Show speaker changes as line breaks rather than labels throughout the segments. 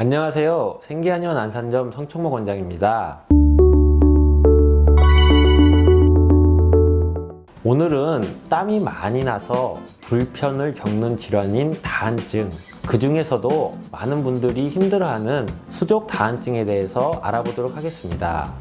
안녕하세요. 생기한의원 안산점 성청모 원장입니다. 오늘은 땀이 많이 나서 불편을 겪는 질환인 다한증, 그 중에서도 많은 분들이 힘들어하는 수족 다한증에 대해서 알아보도록 하겠습니다.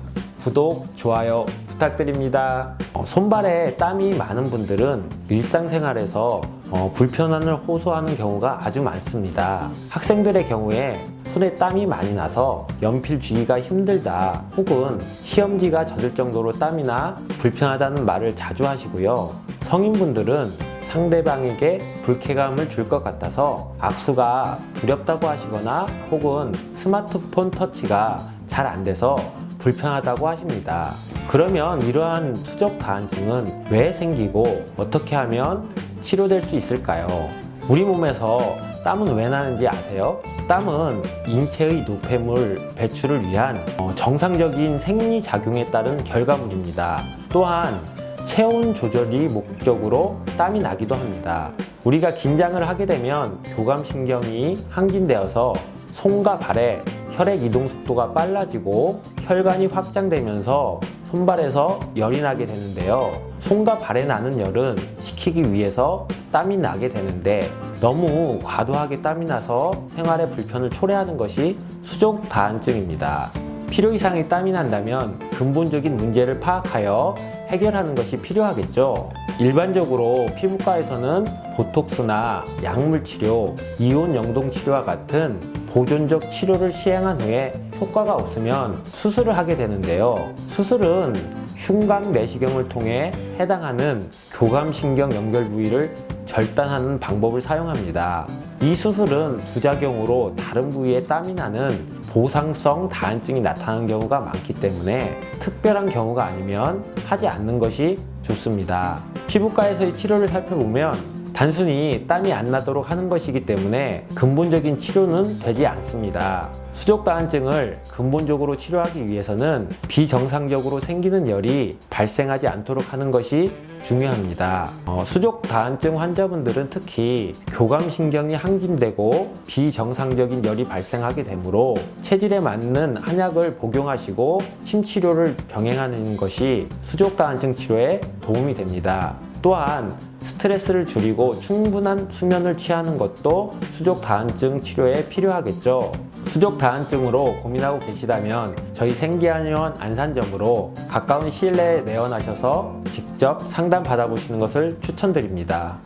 구독, 좋아요 부탁드립니다. 어, 손발에 땀이 많은 분들은 일상생활에서 어, 불편함을 호소하는 경우가 아주 많습니다. 학생들의 경우에 손에 땀이 많이 나서 연필 쥐기가 힘들다 혹은 시험지가 젖을 정도로 땀이 나 불편하다는 말을 자주 하시고요. 성인분들은 상대방에게 불쾌감을 줄 것 같아서 악수가 두렵다고 하시거나 혹은 스마트폰 터치가 잘 안 돼서 불편하다고 하십니다. 그러면 이러한 수족 다한증은 왜 생기고 어떻게 하면 치료될 수 있을까요? 우리 몸에서 땀은 왜 나는지 아세요? 땀은 인체의 노폐물 배출을 위한 어, 정상적인 생리작용에 따른 결과물입니다. 또한 체온 조절이 목적으로 땀이 나기도 합니다. 우리가 긴장을 하게 되면 교감신경이 항진되어서 손과 발에 혈액 이동 속도가 빨라지고 혈관이 확장되면서 손발에서 열이 나게 되는데요. 손과 발에 나는 열은 식히기 위해서 땀이 나게 되는데 너무 과도하게 땀이 나서 생활에 불편을 초래하는 것이 수족 다한증입니다. 필요 이상의 땀이 난다면 근본적인 문제를 파악하여 해결하는 것이 필요하겠죠. 일반적으로 피부과에서는 보톡스나 약물 치료, 이온 영동 치료와 같은 보존적 치료를 시행한 후에 효과가 없으면 수술을 하게 되는데요. 수술은 흉곽 내시경을 통해 해당하는 교감신경 연결 부위를 절단하는 방법을 사용합니다. 이 수술은 부작용으로 다른 부위에 땀이 나는 보상성 다한증이 나타나는 경우가 많기 때문에 특별한 경우가 아니면 하지 않는 것이 좋습니다. 피부과에서의 치료를 살펴보면 단순히 땀이 안 나도록 하는 것이기 때문에 근본적인 치료는 되지 않습니다. 수족 다한증을 근본적으로 치료하기 위해서는 비정상적으로 생기는 열이 발생하지 않도록 하는 것이 중요합니다. 어, 수족 다한증 환자분들은 특히 교감신경이 항진되고 비정상적인 열이 발생하게 되므로 체질에 맞는 한약을 복용하시고 침치료를 병행하는 것이 수족 다한증 치료에 도움이 됩니다. 또한 스트레스를 줄이고 충분한 수면을 취하는 것도 수족 다한증 치료에 필요하겠죠. 수족 다한증으로 고민하고 계시다면 저희 생기한의원 안산점으로 가까운 시일 내에 내원하셔서 직접 상담 받아보시는 것을 추천드립니다.